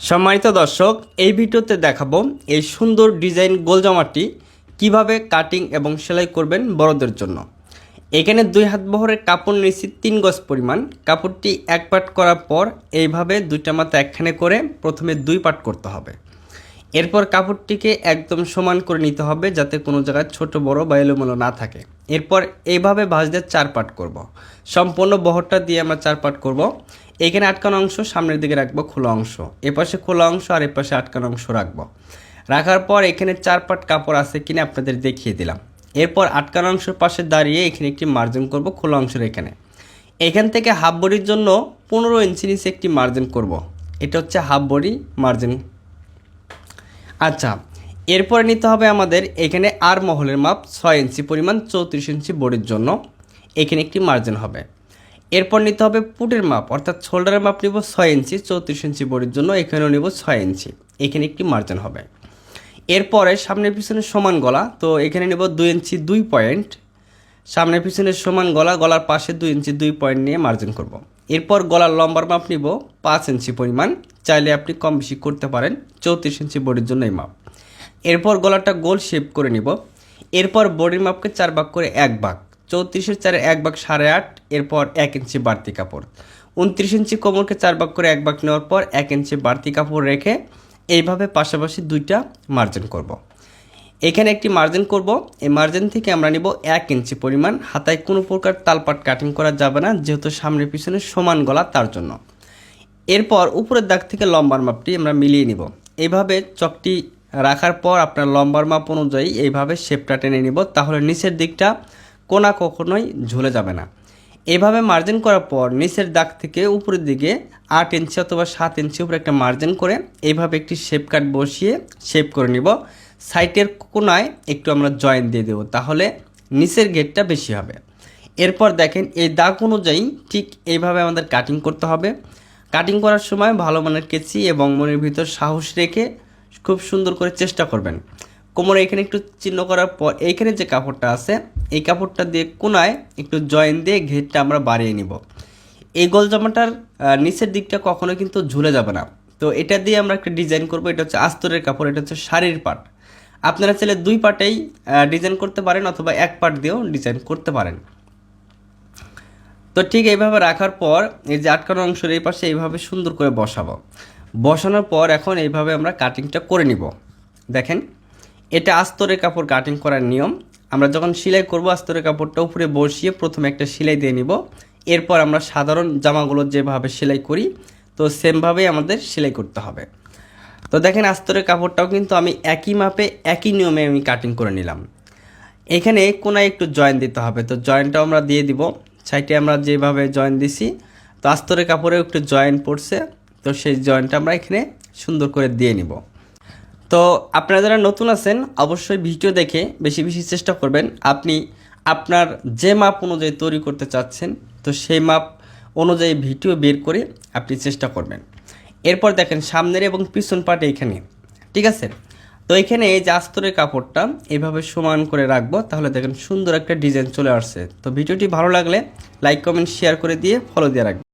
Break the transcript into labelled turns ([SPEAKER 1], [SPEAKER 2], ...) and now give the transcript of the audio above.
[SPEAKER 1] সম্মানিত দর্শক, এই ভিডিওতে দেখাবো এই সুন্দর ডিজাইন গোল জামাটি কীভাবে কাটিং এবং সেলাই করবেন বড়দের জন্য এখানে দুই হাত বহরের কাপড় নিয়েছি তিন গজ পরিমাণ কাপড়টি এক পাট করার পর এইভাবে দুইটা মাথা একখানে করে প্রথমে দুই পাট করতে হবে এরপর কাপড়টিকে একদম সমান করে নিতে হবে যাতে কোনো জায়গায় ছোট, বড় বা এলোমেলো না থাকে এরপর এইভাবে ভাঁজ দিয়ে চার পাট করব। সম্পূর্ণ বহরটা দিয়ে আমরা চার পাট করব। এখানে আটকানো অংশ, সামনের দিকে রাখব খোলা অংশ। এপাশে খোলা অংশ আর এপাশে আটকানো অংশ রাখব। রাখার পর এখানে চার পাট কাপড় আছে কিনা আপনাদের দেখিয়ে দিলাম। এরপর আটকানো অংশের পাশে দাঁড়িয়ে এখানে একটি মার্জিন করব খোলা অংশের এখানে। এখান থেকে হাফ বডির জন্য পনেরো ইঞ্চি নিচে একটি মার্জিন করব। এটা হচ্ছে হাফ বডি মার্জিন আচ্ছা এরপরে নিতে হবে আমাদের এখানে আর মহলের মাপ ছয় ইঞ্চি পরিমাণ চৌত্রিশ ইঞ্চি বডির জন্য। এখানে একটি মার্জিন হবে। এরপর নিতে হবে পুটের মাপ, অর্থাৎ শোল্ডারের মাপ নিব ছয় ইঞ্চি, চৌত্রিশ ইঞ্চি বডির জন্য, এখানেও নিব ছয় ইঞ্চি। এখানে একটি মার্জিন হবে। এরপরে সামনে পিছনে সমান গলা, তো এখানে নেব দুই ইঞ্চি দুই পয়েন্ট। সামনে পিছনে সমান গলা, গলার পাশে দুই ইঞ্চি দুই পয়েন্ট নিয়ে মার্জিন করব। এরপর গলার লম্বার মাপ নিব পাঁচ ইঞ্চি পরিমাণ, চাইলে আপনি কম বেশি করতে পারেন, চৌত্রিশ ইঞ্চি বডির জন্য এই মাপ। এরপর গলাটা গোল শেপ করে নিব। এরপর বডির মাপকে চার ভাগ করে এক ভাগ। চৌত্রিশের চারে এক ভাগ সাড়ে আট, এরপর এক ইঞ্চি বাড়তি কাপড়। উনত্রিশ ইঞ্চি কোমরকে চার ভাগ করে এক ভাগ নেওয়ার পর এক ইঞ্চি বাড়তি কাপড় রেখে এইভাবে পাশাপাশি দুইটা মার্জিন করব। এখানে একটি মার্জিন করব। এই মার্জিন থেকে আমরা নিব এক ইঞ্চি পরিমাণ। হাতায় কোনো প্রকার তালপাট কাটিং করা যাবে না, যেহেতু সামনে পিছনে সমান গলা তার জন্য। এরপর উপরের দাগ থেকে লম্বার মাপটি আমরা মিলিয়ে নিব। এইভাবে চকটি রাখার পর আপনার লম্বার মাপ অনুযায়ী এইভাবে শেপটা টেনে নিব। তাহলে নিচের দিকটা কোনা কখনোই ঝুলে যাবে না। এভাবে মার্জিন করার পর নিচের দাগ থেকে উপরের দিকে আট ইঞ্চি অথবা সাত ইঞ্চি উপরে একটা মার্জিন করে এইভাবে একটি শেপ কাট বসিয়ে শেপ করে নিব। সাইটের কোনায় একটু আমরা জয়েন দিয়ে দেবো, তাহলে নিচের গেটটা বেশি হবে। এরপর দেখেন এই দাগ অনুযায়ী ঠিক এইভাবে আমাদের কাটিং করতে হবে। কাটিং করার সময় ভালো মানের কেচি এবং মনের ভিতর সাহস রেখে খুব সুন্দর করে চেষ্টা করবেন। কোমরে এখানে একটু চিহ্ন করার পর এইখানে যে কাপড়টা আছে এই কাপড়টা দিয়ে কোনায় একটু জয়েন দিয়ে ঘেরটা আমরা বাড়িয়ে নিব। এই গোল জামাটার নিচের দিকটা কখনো কিন্তু ঝুলে যাবে না। তো এটা দিয়ে আমরা একটা ডিজাইন করব, এটা হচ্ছে আস্তরের কাপড়, এটা হচ্ছে শাড়ির পাট। আপনারা চাইলে দুই পাটেই ডিজাইন করতে পারেন অথবা এক পাট দিয়েও ডিজাইন করতে পারেন। তো ঠিক এইভাবে রাখার পর, এই যে আটকানো অংশের এই পাশে এইভাবে সুন্দর করে বসাবো। বসানোর পর এখন এইভাবে আমরা কাটিংটা করে নিব। দেখেন, এটা আস্তরের কাপড় কাটিং করার নিয়ম। আমরা যখন সেলাই করব, আস্তরের কাপড়টা উপরে বসিয়ে প্রথমে একটা সেলাই দিয়ে নিব। এরপর আমরা সাধারণ জামাগুলো যেভাবে সেলাই করি, তো সেমভাবেই আমাদের সেলাই করতে হবে। তো দেখেন, আস্তরের কাপড়টাও কিন্তু আমি একই মাপে, একই নিয়মে আমি কাটিং করে নিলাম। এখানে কোনায় একটু জয়েন দিতে হবে, তো জয়েনটাও আমরা দিয়ে দিব। সাইডে আমরা যেভাবে জয়েন দিছি, তো আস্তরের কাপড়েও একটু জয়েন পড়ছে, তো সেই জয়েনটা আমরা এখানে সুন্দর করে দিয়ে নিব। তো আপনারা যারা নতুন আছেন, অবশ্যই ভিডিও দেখে বেশি বেশি চেষ্টা করবেন। আপনি আপনার যে মাপ অনুযায়ী তৈরি করতে চাচ্ছেন, তো সেই মাপ অনুযায়ী ভিডিও বের করে আপনি চেষ্টা করবেন। এরপর দেখেন সামনের এবং পিছন পাটে এখানে, ঠিক আছে? তো এখানে এই যে আস্তরের কাপড়টা এভাবে সমান করে রাখব, তাহলে দেখেন সুন্দর একটা ডিজাইন চলে আসছে। তো ভিডিওটি ভালো লাগলে লাইক, কমেন্ট, শেয়ার করে দিয়ে ফলো দিয়ে রাখবেন।